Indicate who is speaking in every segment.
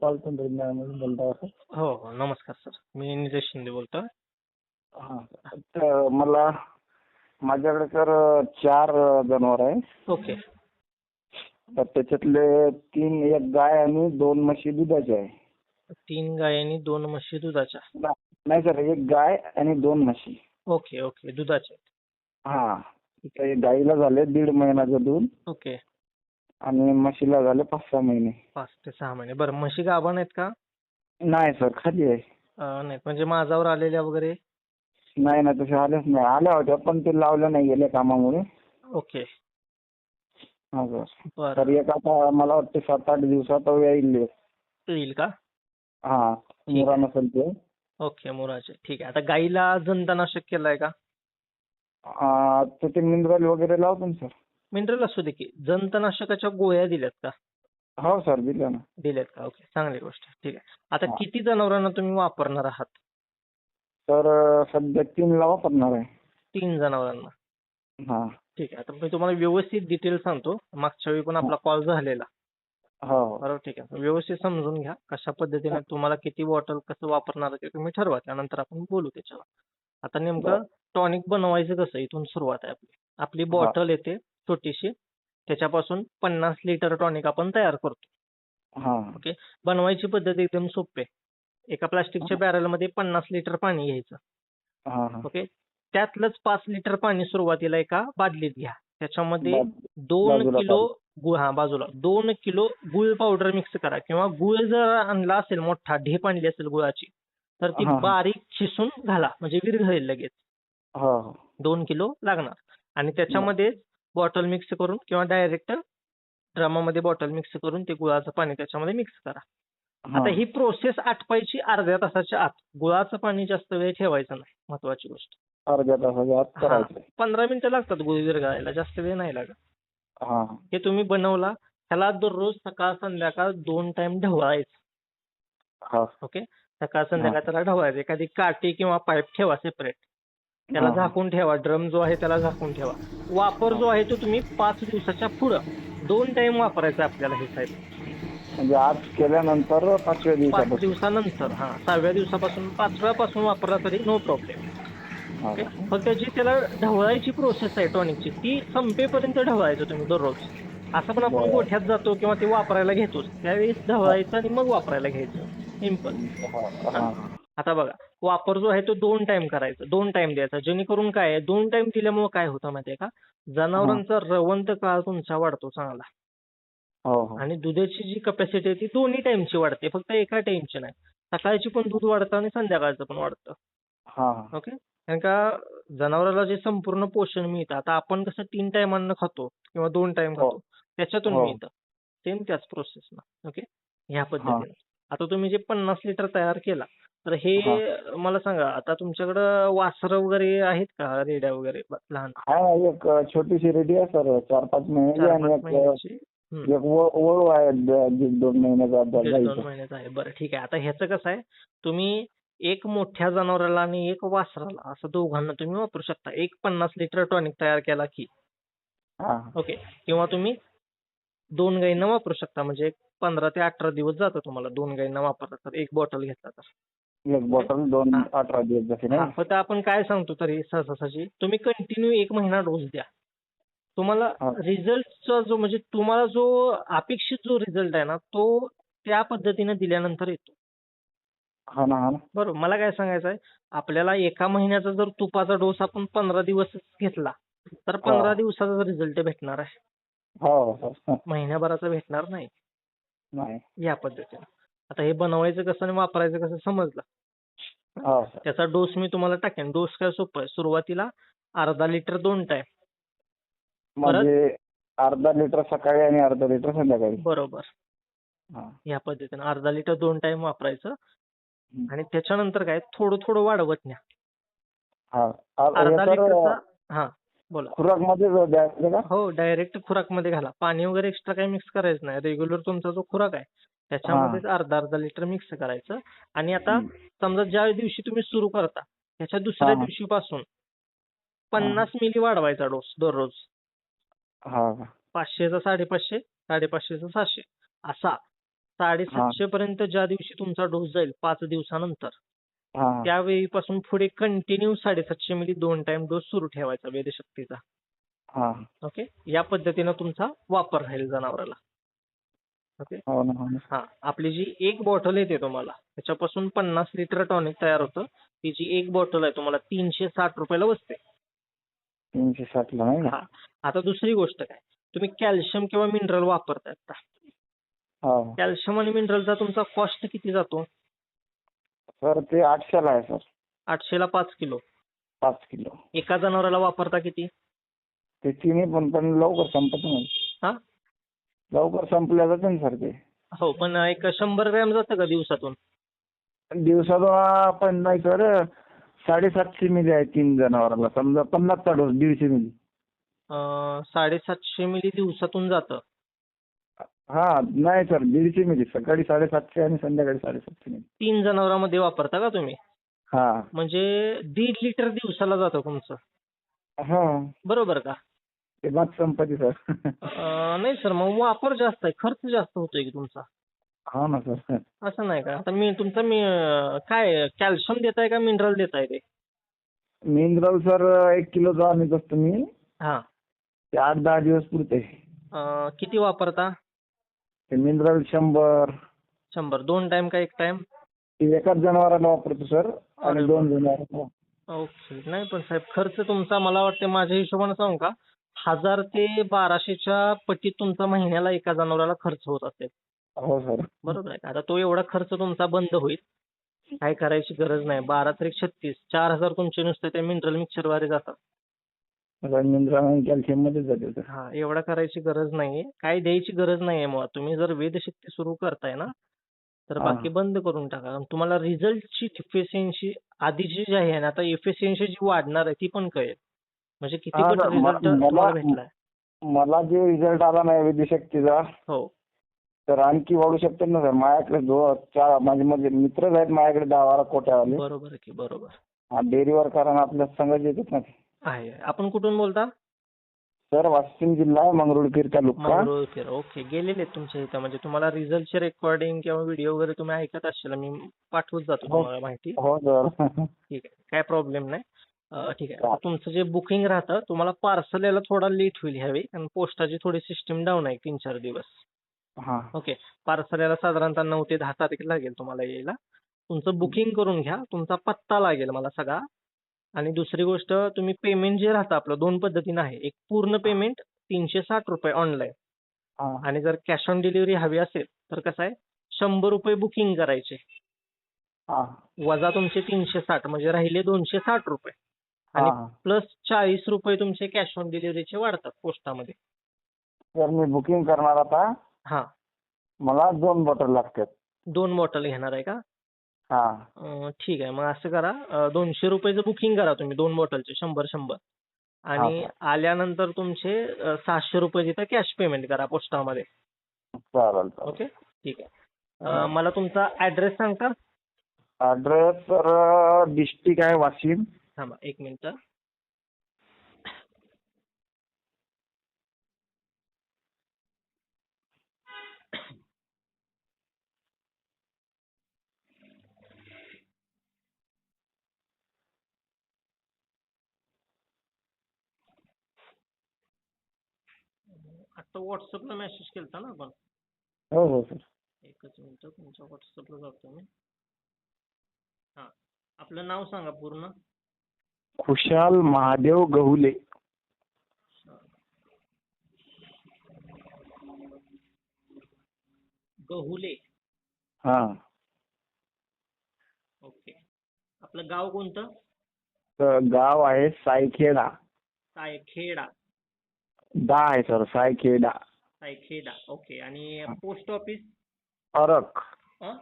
Speaker 1: गोपाल तंत्रज्ञान बोलतो सर
Speaker 2: हो हो नमस्कार सर. मी निलेश शिंदे बोलतोय.
Speaker 1: हां तर मला माझ्याकडे सर चार जनावर आहे
Speaker 2: ओके.
Speaker 1: तर त्याच्यातले तीन एक गाय आणि दोन म्हशी दुधाच्या आहे.
Speaker 2: तीन गाय आणि दोन म्हशी दुधाच्या?
Speaker 1: नाही सर एक गाय आणि दोन म्हशी.
Speaker 2: ओके ओके दुधाचे
Speaker 1: हा एक गाईला झाले दीड महिन्याचं दूध.
Speaker 2: ओके.
Speaker 1: आणि म्हशीला झाले पाच सहा महिने.
Speaker 2: पाच ते सहा महिने. बरं म्हशी गाभण आहेत का?
Speaker 1: नाही सर खाली आहे.
Speaker 2: अं, नाहीत. म्हणजे माझावर आलेल्या वगैरे?
Speaker 1: नाही ना तसे आलेच नाही. आल्या होत्या पण ते लावल्या नाही गेल्या कामामुळे.
Speaker 2: ओके.
Speaker 1: हा सर.
Speaker 2: बरं.
Speaker 1: तर एक आता मला वाटतं सात आठ दिवसात येईल.
Speaker 2: येईल का?
Speaker 1: हा मुरा नसेल ते.
Speaker 2: ओके मोराचे. ठीक आहे. आता गाईला जंतनाशक केलंय का?
Speaker 1: आ, तर ते मिनरल वगैरे लावतो ना सर.
Speaker 2: मिनरल असू दे की जंतनाशकाच्या गोळ्या दिल्यात का?
Speaker 1: हो सर दिलं ना.
Speaker 2: दिल्यात का? ओके चांगली गोष्ट आहे. ठीक आहे. आता
Speaker 1: हा.
Speaker 2: किती जनावरांना तुम्ही वापरणार आहात?
Speaker 1: तर सध्या तीनला वापरणार आहे.
Speaker 2: तीन जनावरांना.
Speaker 1: हा.
Speaker 2: ठीक आहे. आता मी तुम्हाला व्यवस्थित डिटेल सांगतो. मागच्या वेळी पण आपला कॉल झालेला.
Speaker 1: हो.
Speaker 2: बरोबर ठीक आहे. व्यवस्थित समजून घ्या. कशा पद्धतीने तुम्हाला किती बॉटल कसं वापरणार ते तुम्ही ठरवा. त्यानंतर आपण बोलू त्याच्यावर. आता नेमकं टॉनिक बनवायचं कसं? इथून सुरुवात आहे आपली. आपली बॉटल येते. छोटीशी. त्याच्यापासून पन्नास लिटर टॉनिक आपण तयार करतो.
Speaker 1: हा.
Speaker 2: बनवायची पद्धत एकदम सोपी आहे. एका प्लास्टिकच्या बॅरलमध्ये पन्नास लिटर पाणी घ्यायचं. ओके त्यातलंच पाच लिटर पाणी सुरुवातीला एका बादलीत घ्या. त्याच्यामध्ये दोन किलो गुळ हा बाजूला. दोन किलो गुळ पावडर मिक्स करा. किंवा गुळ जर आणला असेल मोठा ढेप आणली असेल गुळाची तर ती. बारीक खिसून घाला. म्हणजे विरघळेल लगेच. दोन किलो लागणार. आणि त्याच्यामध्ये बॉटल मिक्स करून किंवा डायरेक्ट ड्रमामध्ये बॉटल मिक्स करून ते गुळाचं पाणी त्याच्यामध्ये मिक्स करा. आता ही. प्रोसेस आटपायची अर्ध्या तासाच्या आत. गुळाचं पाणी जास्त वेळ ठेवायचं नाही महत्वाची गोष्ट.
Speaker 1: अर्ध्या तासाच्या आत. करायचं
Speaker 2: पंधरा मिनिटं लागतात गुळ विरघळायला जास्त वेळ नाही लागत.
Speaker 1: हा.
Speaker 2: तुम्ही बनवला त्याला दररोज सकाळ संध्याकाळ दोन टाइम ढवळायचं.
Speaker 1: हा.
Speaker 2: ओके सकाळ संध्याकाळ त्याला ढवळायचं. एखादी काठी किंवा पाईप ठेवा सेपरेट त्याला. झाकून ठेवा. ड्रम जो आहे त्याला झाकून ठेवा. वापर जो आहे तो तुम्ही पाच दिवसाच्या पुढं. दोन टाइम वापरायचा आपल्याला हे साहेब.
Speaker 1: म्हणजे आज केल्यानंतर पाचव्या
Speaker 2: पाच
Speaker 1: दिवसापासून.
Speaker 2: दिवसानंतर हा. सहाव्या दिवसापासून पाचव्यापासून वापरला तरी नो प्रॉब्लेम
Speaker 1: हा.
Speaker 2: ओके फक्त जी त्याला ढवळायची प्रोसेस आहे टॉनिकची ती संपेपर्यंत ढवळायचं तुम्ही दररोज. असं पण आपण
Speaker 1: बरं.
Speaker 2: गोठ्यात जातो किंवा ते वापरायला घेतोच. त्यावेळेस ढवळायचं आणि मग वापरायला घ्यायचं. सिंपल
Speaker 1: हा, हा.
Speaker 2: आता बघा वापर जो आहे तो दोन टाइम करायचा दोन टाइम द्यायचा. जेणेकरून काय आहे दोन टाइम दिल्यामुळे काय होतं माहितीये का? जनावरांचा रवंत काळ तुमचा वाढतो चांगला.
Speaker 1: हो हो.
Speaker 2: आणि दुधाची जी कपॅसिटी आहे ती दोन्ही टाइमची वाढते फक्त एका टाइमची नाही. सकाळची पण दूध वाढतं आणि संध्याकाळचं पण वाढतं. ओके? कारण का जनावराला जे संपूर्ण पोषण मिळतं आता आपण कसं तीन टाइम अन्न खातो किंवा दोन टाइम
Speaker 1: हो.
Speaker 2: खातो त्याच्यातून. मिळतं. सेम त्याच प्रोसेस ना. ओके? ह्या पद्धतीने. आता तुम्ही जे पन्नास लिटर तयार केला तर हे मला सांगा आता तुमच्याकडं वासरं वगैरे आहेत का? रेड्या वगैरे लहान?
Speaker 1: हा एक छोटीशी रेडी आहे सर चार पाच महिन्याची आणि एक वळू आहे दीड दोन महिन्याचा
Speaker 2: दोन महिन्याचा आहे. बरं ठीक आहे. आता ह्याचं कसं आहे? तुम्ही एक मोठ्या जनावराला आणि एक वासराला असं दोघांना तुम्ही वापरू शकता. एक पन्नास लिटर टॉनिक तयार केला की. ओके. किंवा तुम्ही दोन गायींना वापरू शकता. म्हणजे पंधरा ते अठरा दिवस जातं तुम्हाला दोन गायींना वापरला तर. एक बॉटल घेतला तर.
Speaker 1: एक बॉटल दोन. अठरा दिवस जसे
Speaker 2: हा,
Speaker 1: नाही
Speaker 2: फक्त आपण काय सांगतो तरी सहसाची तुम्ही कंटिन्यू एक महिना डोस द्या. तुम्हाला
Speaker 1: हा.
Speaker 2: रिझल्टचा जो म्हणजे तुम्हाला जो अपेक्षित जो रिझल्ट आहे ना तो त्या पद्धतीने दिल्यानंतर येतो.
Speaker 1: हा ना हा ना.
Speaker 2: बरोबर. मला काय सांगायचं आहे आपल्याला एका महिन्याचा जर तुपाचा डोस आपण पंधरा दिवस घेतला तर पंधरा
Speaker 1: हा.
Speaker 2: दिवसाचा रिझल्ट भेटणार आहे.
Speaker 1: हो हो हो.
Speaker 2: महिन्याभराचा भेटणार नाही.
Speaker 1: नाही.
Speaker 2: या पद्धतीने. आता हे बनवायचं कसं आणि वापरायचं कसं समजलं.
Speaker 1: हो सर
Speaker 2: त्याचा डोस मी तुम्हाला टाकेन. डोस काय सोपं आहे? सुरुवातीला अर्धा लिटर दोन टाइम
Speaker 1: म्हणजे अर्धा लिटर सकाळी आणि अर्धा लिटर संध्याकाळी.
Speaker 2: बरोबर.
Speaker 1: हा.
Speaker 2: या पद्धतीने अर्धा लिटर दोन टाइम वापरायचं. आणि त्याच्यानंतर काय? थोडं थोडं वाढवत न्या.
Speaker 1: हा.
Speaker 2: अर्धा
Speaker 1: हे
Speaker 2: लिटरचा हा बोला.
Speaker 1: खुराकमध्ये
Speaker 2: हो डायरेक्ट खुराकमध्ये घाला. पाणी वगैरे एक्स्ट्रा काही मिक्स करायचं नाही. रेग्युलर तुमचा जो खुराक आहे त्याच्यामध्येच अर्धा अर्धा लिटर मिक्स करायचं. आणि आता. समजा ज्या दिवशी तुम्ही सुरू करता त्याच्या दुसऱ्या. दिवशीपासून पन्नास मिली वाढवायचा डोस दररोज. पाचशेचा साडेपाचशे साडेपाचशेचा सहाशे. असा. साडेसातशे पर्यंत ज्या दिवशी तुमचा डोस जाईल पाच दिवसानंतर. त्यावेळीपासून पुढे कंटिन्यू साडेसातशे मिली दोन टाइम डोस सुरू ठेवायचा वेदशक्तीचा. ओके या पद्धतीनं तुमचा वापर राहील जनावराला. ओके
Speaker 1: हो ना हो ना.
Speaker 2: हा आपली जी एक बॉटल येते तुम्हाला त्याच्यापासून पन्नास लिटर टॉनिक तयार होतं. ती जी एक बॉटल आहे तुम्हाला तीनशे साठ रुपयाला बसते.
Speaker 1: तीनशे नाही का?
Speaker 2: हा. आता दुसरी गोष्ट काय? तुम्ही कॅल्शियम किंवा मिनरल वापरताय का
Speaker 1: हो.
Speaker 2: कॅल्शियम आणि मिनरलचा तुमचा कॉस्ट किती जातो?
Speaker 1: सर ते आठशेला आहे सर.
Speaker 2: आठशेला पाच किलो.
Speaker 1: पाच किलो.
Speaker 2: एका जनावराला वापरता किती?
Speaker 1: ते तिन्ही पण पण लवकर संपत नाही.
Speaker 2: हा?
Speaker 1: लवकर संपल्या जाते ना सर ते
Speaker 2: हो पण एक शंभर ग्रॅम जातं का दिवसातून?
Speaker 1: दिवसातून आपण नाही सर साडेसातशे मिली आहे तीन जनावराला समजा पन्नासचा डोस दीडशे मिली.
Speaker 2: अं, साडेसातशे मिली दिवसातून जातं.
Speaker 1: हा नाही सर दीडशे मिली. सकाळी साडेसातशे आणि संध्याकाळी साडेसातशे मिली.
Speaker 2: तीन जनावरांमध्ये वापरता का तुम्ही?
Speaker 1: हा.
Speaker 2: म्हणजे दीड लिटर दिवसाला जातं तुमचं?
Speaker 1: हा.
Speaker 2: बरोबर का?
Speaker 1: ते बात संपत्ती सर.
Speaker 2: अं, नाही सर मग वापर जास्त आहे. खर्च जास्त होतोय की तुमचा?
Speaker 1: हा ना सर.
Speaker 2: असं नाही का? आता मी तुमचं मी अं, काय कॅल्शियम देताय का मिनरल देताय ते?
Speaker 1: मिनरल सर एक किलोचा आणत असतो मी.
Speaker 2: हा.
Speaker 1: ते आठ दहा दिवस पुरते.
Speaker 2: अं, किती वापरता?
Speaker 1: ते मिनरल शंभर.
Speaker 2: शंभर. दोन टाइम का एक टाइम?
Speaker 1: ते एकाच जनावराला वापरतो सर
Speaker 2: अरे
Speaker 1: आणि दोन जनावर
Speaker 2: ओके. नाही पण साहेब खर्च तुमचा मला वाटतं माझ्या हिशोबाने सांगू का? हजार ते बाराशेच्या पटीत तुमचा महिन्याला एका जनावराला खर्च होत असेल.
Speaker 1: हो सर
Speaker 2: बरोबर आहे का? आता तो एवढा खर्च तुमचा बंद होईल. काय करायची गरज नाही. बारा तरी छत्तीस चार हजार तुमचे नुसते ते मिनरल मिक्सरद्वारे जातात.
Speaker 1: मिनरल आणि कॅल्शियम मध्येच जाते सर
Speaker 2: हा एवढा करायची गरज नाहीये. काय द्यायची गरज नाहीये मुळात. तुम्ही जर वेदशक्ती सुरू करताय ना तर
Speaker 1: हा.
Speaker 2: बाकी बंद करून टाका. आणि तुम्हाला रिझल्टची एफिशियन्सी आधीची जी आहे ना आता एफिशियन्सी जी वाढणार आहे ती पण कळेल. म्हणजे किती पट रिझल्ट
Speaker 1: मला-
Speaker 2: तुम्हाला भेटलाय.
Speaker 1: मला जे रिझल्ट आला नाही विद्युशक्तीचा
Speaker 2: हो.
Speaker 1: तर आणखी वाढू शकतो ना सर? माझ्याकडे दो चार माझे म्हणजे मित्रच आहेत माझ्याकडे दहा बारा कोट्यावाले
Speaker 2: बरोबर की बरोबर.
Speaker 1: हा डेअरीवर कारण आपल्या संघाचे येतात ना.
Speaker 2: आहे. आपण कुठून बोलता?
Speaker 1: सर वाशिम जिल्हा मंगरुळपीर तालुका.
Speaker 2: मंगरुळपीर ओके गेलेले आहेत तुमच्या इथं. म्हणजे तुम्हाला रिझल्टचे रेकॉर्डिंग किंवा व्हिडिओ वगैरे तुम्ही ऐकत असाल मी पाठवत जातो
Speaker 1: हो.
Speaker 2: तुम्हाला माहिती.
Speaker 1: हो सर.
Speaker 2: ठीक आहे. काय प्रॉब्लेम नाही. ठीक आहे. तुमचं जे बुकिंग राहतं तुम्हाला पार्सल यायला थोडा लेट होईल ह्यावेळी. कारण पोस्टाची थोडी सिस्टीम डाऊन आहे तीन चार दिवस.
Speaker 1: हा.
Speaker 2: ओके पार्सल यायला साधारणतः नऊ ते दहा तारीख लागेल तुम्हाला यायला. तुमचं बुकिंग करून घ्या. तुमचा पत्ता लागेल मला सगळा. आणि दुसरी गोष्ट तुम्ही पेमेंट जे राहतं आपलं दोन पद्धतीनं आहे. एक पूर्ण पेमेंट तीनशे साठ रुपये ऑनलाईन आणि जर कॅश ऑन डिलिव्हरी हवी असेल तर कसं आहे? शंभर रुपये बुकिंग करायचे. वजा तुमचे तीनशे साठ म्हणजे राहिले दोनशे साठ रुपये. आणि प्लस चाळीस रुपये तुमचे कॅश ऑन डिलिव्हरीचे वाढतात पोस्टामध्ये.
Speaker 1: सर मी बुकिंग करणार आता.
Speaker 2: हा.
Speaker 1: मला दोन बॉटल लागतात.
Speaker 2: दोन बॉटल घेणार आहे का?
Speaker 1: हा.
Speaker 2: ठीक आहे. मग असं करा दोनशे रुपयेचं बुकिंग करा तुम्ही दोन बॉटलचे शंभर शंभर. आणि आल्यानंतर तुमचे सहाशे रुपये तिथं कॅश पेमेंट करा पोस्टामध्ये.
Speaker 1: चालेल
Speaker 2: ओके? ठीक आहे. मला तुमचा ऍड्रेस सांगता?
Speaker 1: ऍड्रेस सर डिस्ट्रिक्ट आहे वाशिम.
Speaker 2: थांबा एक मिनिट. आता व्हॉट्सअपला मेसेज केलता ना आपण?
Speaker 1: हो हो सर
Speaker 2: एकच मिनिट तुमच्या व्हॉट्सअपला जातो मी. हा आपलं नाव सांगा पूर्ण.
Speaker 1: खुशाल महादेव गहुले.
Speaker 2: गहुले.
Speaker 1: हा.
Speaker 2: ओके. आपलं गाव कोणतं?
Speaker 1: तर गाव आहे सायखेडा.
Speaker 2: सायखेडा.
Speaker 1: दा आहे सर सायखेडा.
Speaker 2: सायखेडा. ओके. आणि पोस्ट ऑफिस?
Speaker 1: अरक.
Speaker 2: अं?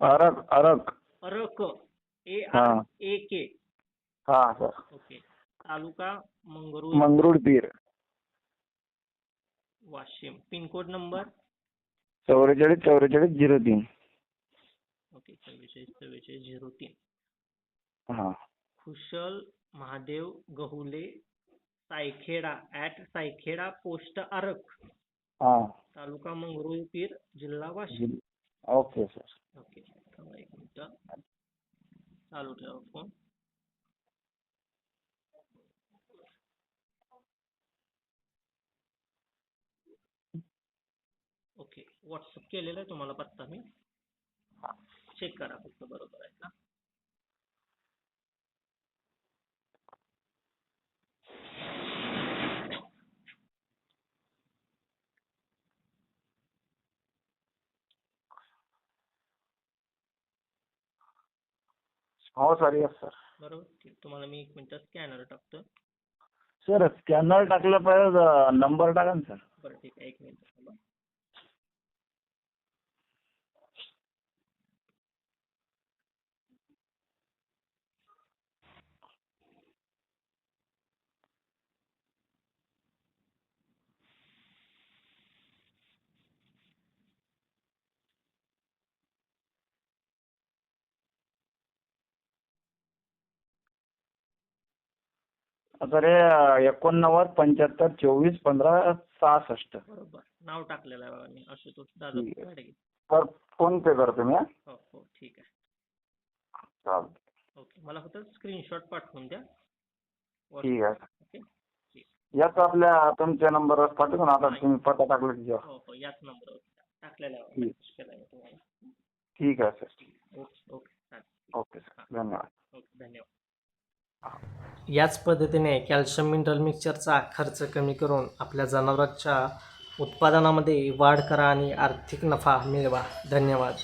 Speaker 1: अरक अरक.
Speaker 2: अरक. ए
Speaker 1: हा.
Speaker 2: R A K.
Speaker 1: हा sir.
Speaker 2: Okay. Taluka Mangrul.
Speaker 1: Mangrulpir
Speaker 2: Washim. Pin code number?
Speaker 1: चौवेचाळीस चौवेचाळीस झिरो तीन.
Speaker 2: ओके चव्वेचाळीस चव्वेचाळीस झिरो तीन.
Speaker 1: हा.
Speaker 2: कुशल महादेव गहुले सायखेडा ऍट सायखेडा पोस्ट आरक
Speaker 1: हा.
Speaker 2: तालुका मंगरुळपीर जिल्हा वाशिम.
Speaker 1: Okay sir.
Speaker 2: ओके. थांबा एक मिनिट. चालू ठेवा फोन ओके व्हॉट्सअप केलेलं आहे तुम्हाला पत्ता मी. चेक करा फक्त बरोबर आहे का
Speaker 1: हो सर येस सर
Speaker 2: बरोबर. ठीक तुम्हाला मी एक मिनिट स्कॅनर टाकतो.
Speaker 1: सर स्कॅनर टाकलं पाहिजे नंबर टाका ना सर
Speaker 2: बरं ठीक आहे एक मिनिट थांबा
Speaker 1: सर हे एकोणनव्वद पंच्याहत्तर चोवीस पंधरा सहासष्ट.
Speaker 2: बरोबर. नाव टाकलेलं आहे बघा मी आशुतोष दादा
Speaker 1: ठीक आहे. सर फोन पे करतो मी हा.
Speaker 2: हो हो ठीक आहे.
Speaker 1: चालतं
Speaker 2: ओके. मला फक्त स्क्रीनशॉट पाठवून द्या.
Speaker 1: ठीक आहे.
Speaker 2: ओके?
Speaker 1: याच आपल्या तुमच्या नंबरवर पाठवतो ना आता तुम्ही पत्ता टाकला.
Speaker 2: हो हो याच नंबरवर टाकलेला आहे
Speaker 1: ठीक.
Speaker 2: message केलाय मी तुम्हाला.
Speaker 1: ठीक आहे सर
Speaker 2: ओके ओके. चालेल.
Speaker 1: ओके सर धन्यवाद.
Speaker 2: ओके धन्यवाद. याच पद्धतीने कॅल्शियम मिनरल मिक्सचरचा खर्च कमी करून आपल्या जनावरांच्या उत्पादनामध्ये वाढ करा आणि आर्थिक नफा मिळवा. धन्यवाद.